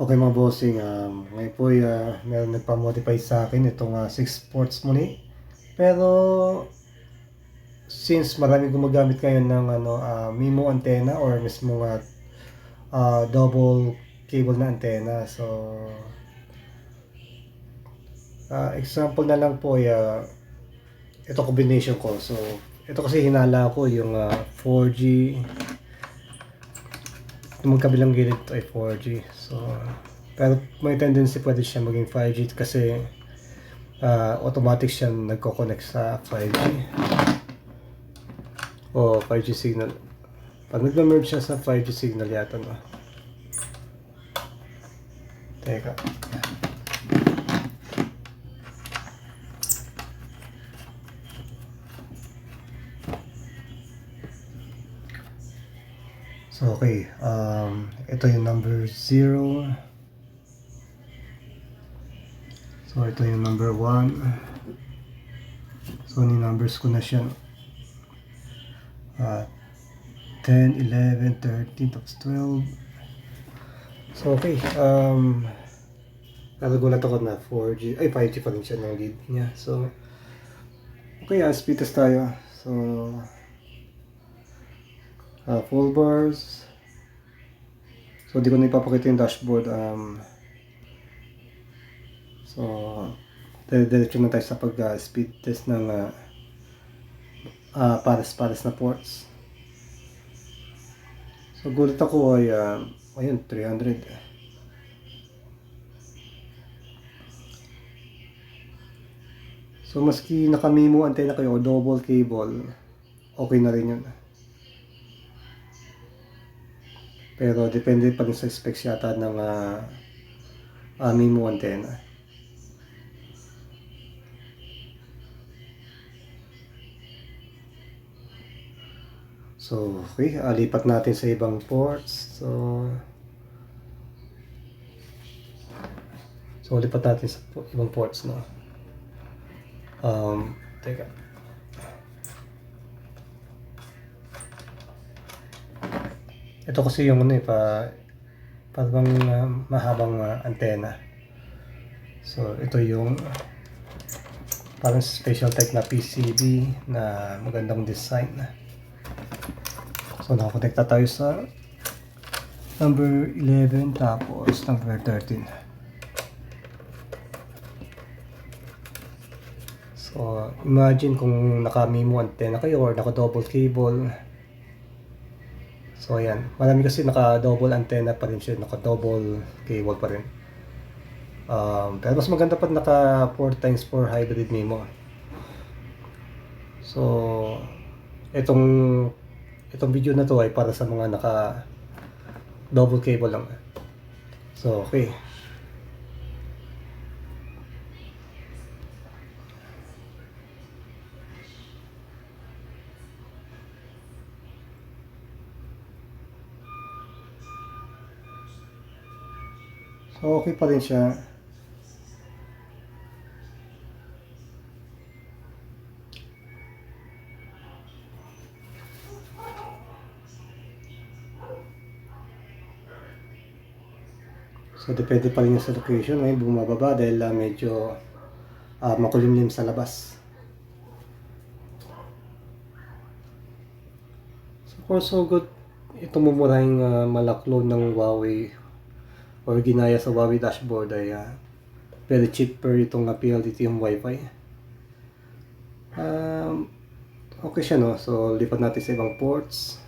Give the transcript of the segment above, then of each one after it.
Okay mga bossing, um, ngayon po uh, meron nagpa-modify sa akin itong uh, 6 ports muli. Pero since marami gumagamit ngayon ng ano, uh, MIMO antenna or mismo uh, uh, double cable na antenna. So uh, example na lang po uh, ito combination ko. So ito kasi hinala ko yung uh, 4G yung magkabilang gilid ay 4G. So, pero may tendency pwede siya maging 5G kasi uh, automatic siya nagko-connect sa 5G. O 5G signal. Pag nag-merge siya sa 5G signal yata no. Teka. So, okay. Um, ito yung number 0. So, ito yung number 1. So, ni numbers ko na siya. Ah, 10, 11, 13, tapos 12. So, okay. Um, nagulat ako na 4G. Ay, 5G pa rin siya ng lead niya. So, okay. Uh, speed test tayo. So, uh, full bars. So, di ko na ipapakita yung dashboard. Um, so, dire-diretso na tayo sa pag-speed test ng uh, uh, pares-pares na ports. So, gulat ako ay, uh, ayun, 300. So, maski nakamimo antenna kayo o double cable, okay na rin yun. Pero depende pa rin sa specs yata ng uh, uh, MIMO antenna. So, okay, uh, lipat natin sa ibang ports. So, so lipat natin sa ibang ports no. Um, teka. Ito kasi yung ano eh, pa, parang uh, mahabang uh, antena. So, ito yung parang special type na PCB na magandang design. So, nakakonekta tayo sa number 11 tapos number 13. So, imagine kung naka-MIMO antenna kayo or naka-double cable. So, ayan. Marami kasi naka-double antenna pa rin siya. Naka-double cable pa rin. Um, pero mas maganda pa naka 4 times 4 hybrid MIMO. So, itong itong video na to ay para sa mga naka double cable lang. So, okay. So, okay pa rin siya. So, depende pa rin sa location. Ngayon, bumababa dahil ah, medyo ah, makulimlim sa labas. So, far so good. Ito mumurahing uh, malaklo ng Huawei or ginaya sa Huawei dashboard ay ah, very cheaper itong uh, PLDT yung Wi-Fi. Um, okay siya no. So, lipat natin sa ibang ports.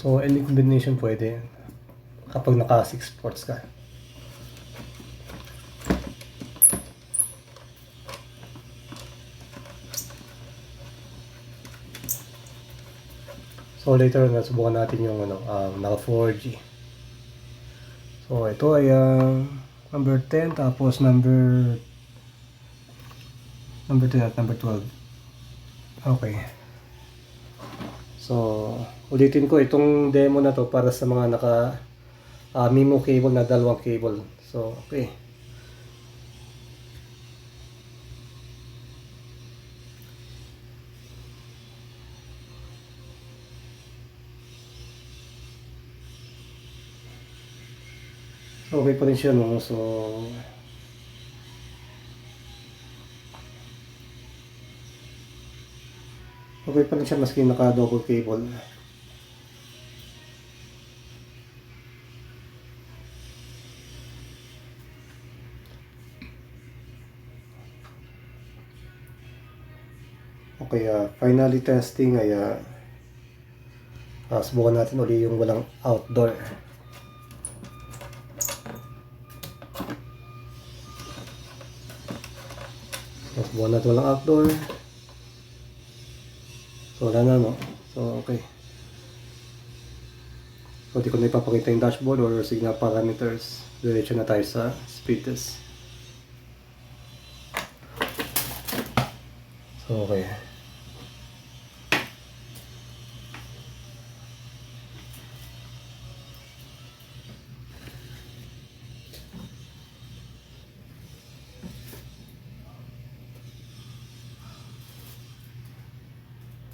So, any combination pwede kapag naka 6 ports ka. So, later na subukan natin yung ano, um, naka 4G. So, ito ay uh, number 10 tapos number number 10 at number 12. Okay. So, ulitin ko itong demo na to para sa mga naka ah, MIMO cable na dalawang cable. So, okay. Okay pa rin siya, no? So, okay pa rin siya maski naka-double cable. Okay, ah, finally testing ay ah, ah, subukan natin uli yung walang outdoor. So, subukan natin walang outdoor. So, wala na, no? So, okay. So, di ko na ipapakita yung dashboard or signal parameters. Diretso na tayo sa speed test. So, okay.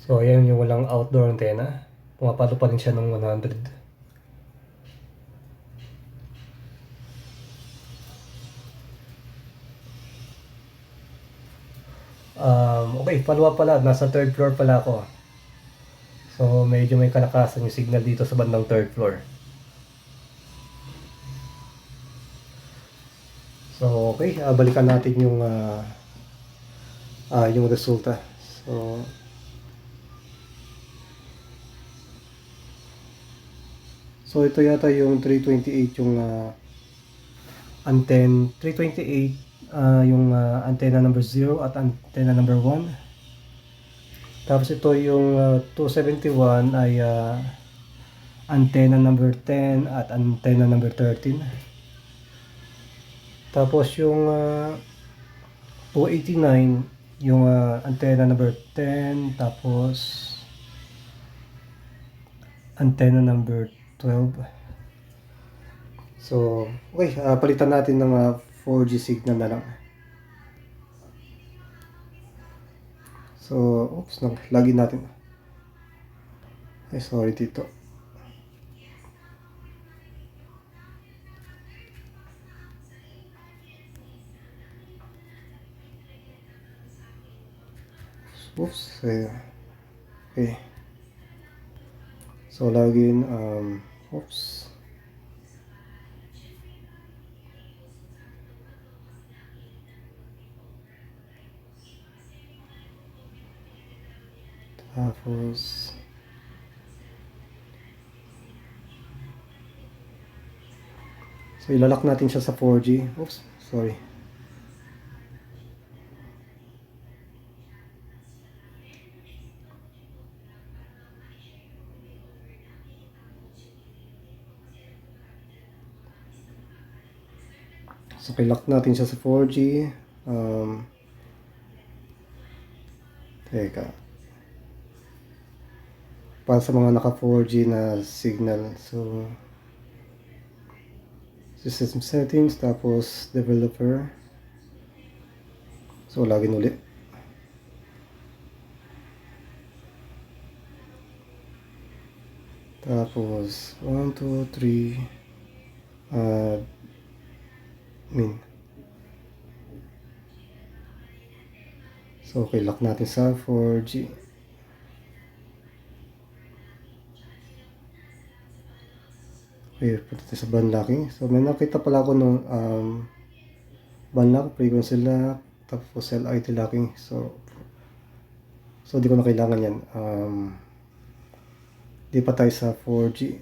So, ayan yung walang outdoor antenna. Pumapalo pa rin siya ng 100. Um, okay, follow pala. Nasa third floor pala ako. So, medyo may kalakasan yung signal dito sa bandang third floor. So, okay. ah, balikan natin yung ah ah, yung resulta. So, So ito yata yung 328 yung uh, antenna 328 ah, yung ah, antenna number 0 at antenna number 1. Tapos ito yung ah, 271 ay ah, antenna number 10 at antenna number 13. Tapos yung ah, 289 yung ah, antenna number 10 tapos antenna number 12. So, okay, ah, palitan natin ng ah, 4G signal na lang. So, oops, nag lagin natin. Ay, sorry dito. Oops, eh, okay. So, login, um, oops. Tapos, so ilalak natin siya sa 4G. Oops, sorry. So, kilock natin siya sa 4G. Um, teka. Para sa mga naka 4G na signal. So, system settings, tapos developer. So, login ulit. Tapos, 1, 2, 3, uh, min. So, okay, lock natin sa 4G. Okay, punta sa band locking. So, may nakita pala ako nung um, band lock, frequency lock, tapos cell IT locking. So, so di ko na kailangan yan. Um, di pa tayo sa 4G.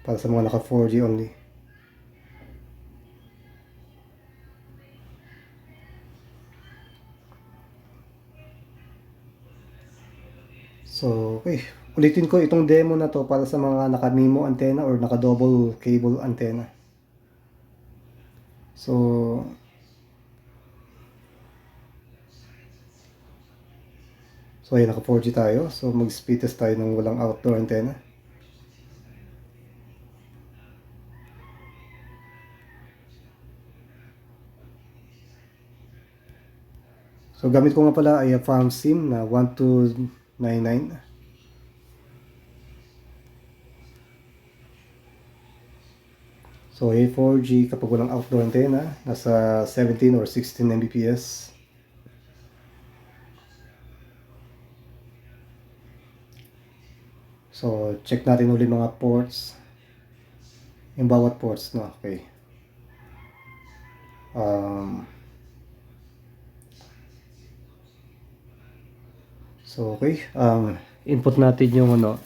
Para sa mga naka 4G only. So, okay. Ulitin ko itong demo na to para sa mga naka-MIMO antenna or naka-double cable antenna. So, So, ayun, naka 4G tayo. So, mag-speed test tayo ng walang outdoor antenna. So, gamit ko nga pala ay a farm sim na 1299. So, A4G kapag walang outdoor antenna, nasa 17 or 16 Mbps. So, check natin ulit mga ports. Yung bawat ports, no? Okay. Um, so, okay. Um, input natin yung ano.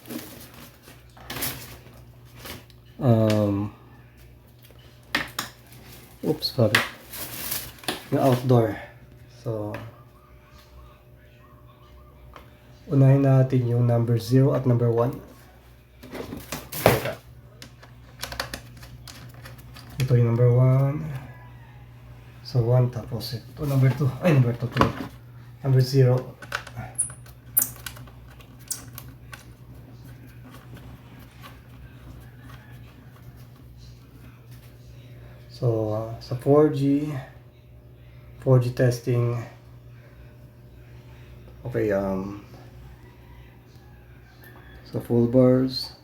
Um, oops, sorry. Yung outdoor. So, unahin natin yung number 0 at number 1. Teka. Ito yung number 1. So, 1 tapos ito number 2. Ay, number 2 to. Number 0. So, uh, sa 4G, 4G testing, okay, um, so full bars,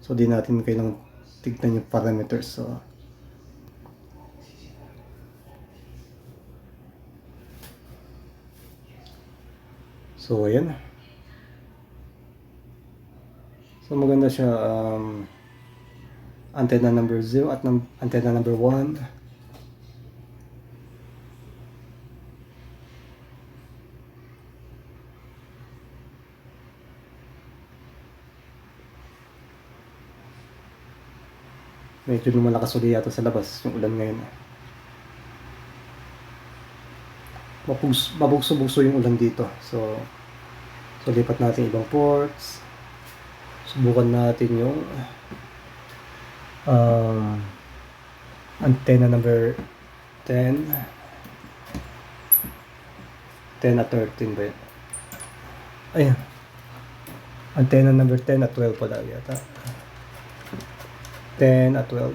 so di natin kailangang tignan yung parameters, so, so ayan, so maganda siya, um, antenna number 0 at num- antenna number 1. Medyo lumalakas ulit yata sa labas yung ulan ngayon. Mapugs, mabugso-bugso yung ulan dito. So, so lipat natin ibang ports. Subukan natin yung um, antenna number 10 10 at 13 ba yun? Ayun. Antenna number 10 at 12 pala yata. 10 at 12.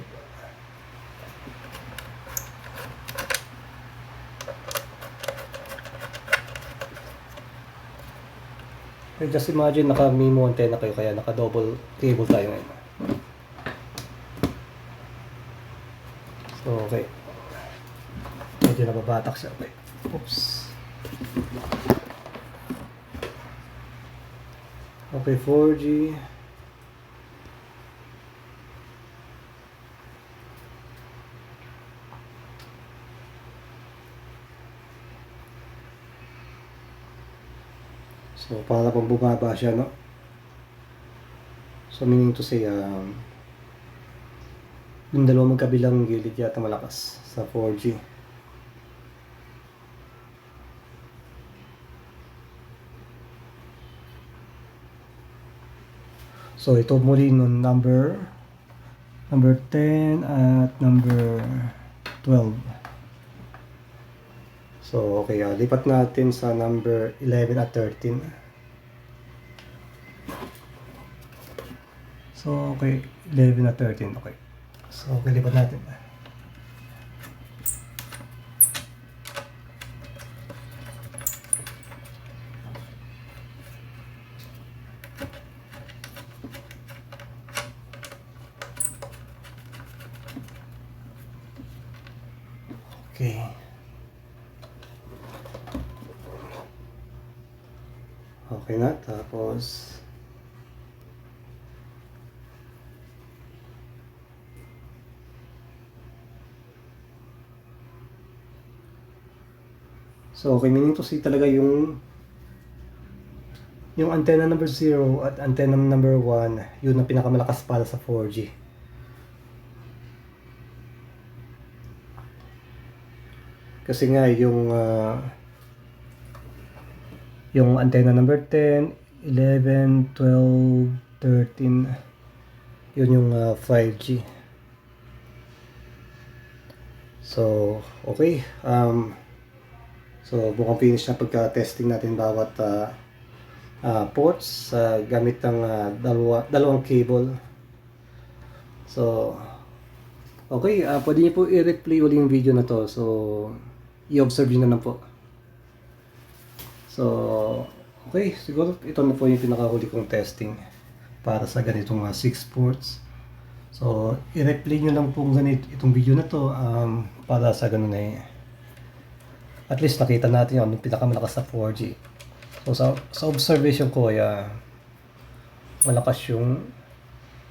Eh, Just imagine naka-mimo antenna kayo kaya naka-double cable tayo ngayon. So, okay. Medyo nababatak siya. Okay. Oops. Okay, 4G. So, para pang bumaba siya, no? So, meaning to say, um, yung dalawang magkabilang gilid yata malakas sa 4G. So ito muli nun number number 10 at number 12. So okay, ah, lipat natin sa number 11 at 13. So okay, 11 at 13, okay. So, okay, lipat natin. Okay. Okay na, tapos So, okay, meaning to say talaga yung yung antenna number 0 at antenna number 1, yun ang pinakamalakas para sa 4G. Kasi nga yung ah, yung antenna number 10, 11, 12, 13, yun yung ah, 5G. So, okay. Um, So, mukhang finish na pagka-testing natin bawat ah, ah, ports sa gamit ng ah, dalawa, dalawang cable. So, okay. ah pwede niyo po i-replay ulit yung video na to. So, i-observe na lang po. So, okay. Siguro ito na po yung pinakahuli kong testing para sa ganitong 6 ports. So, i-replay nyo lang po ganit itong video na to um, para sa ganun eh. At least nakita natin yung pinakamalakas na 4G. So, sa, sa observation ko, ay malakas yung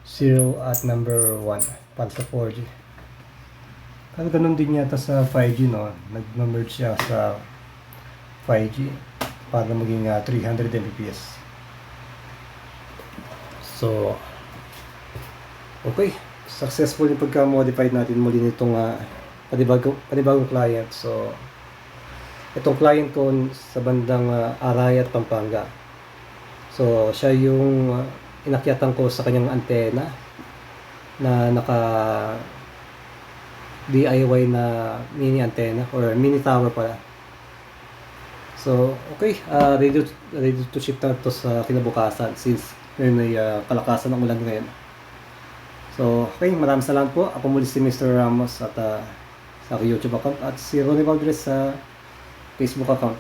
0 at number 1 para sa 4G. Pero ganun din yata sa 5G, no? Nag-merge siya sa 5G para maging ah, 300 Mbps. So, okay. Successful yung pagka-modify natin muli nitong uh, panibagong, panibagong client. So, itong client ko sa bandang uh, Arayat, Pampanga. So, siya yung uh, inakyatan ko sa kanyang antena na naka DIY na mini antenna or mini tower pala. So, okay, uh, ready, ready to ship na to sa kinabukasan since ngayon may uh, kalakasan ng ulan ngayon. So, okay, maraming salamat po. Ako muli si Mr. Ramos at uh, sa aking YouTube account at si Ronnie Valdres sa Facebook account.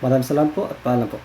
Maraming salamat po at paalam po.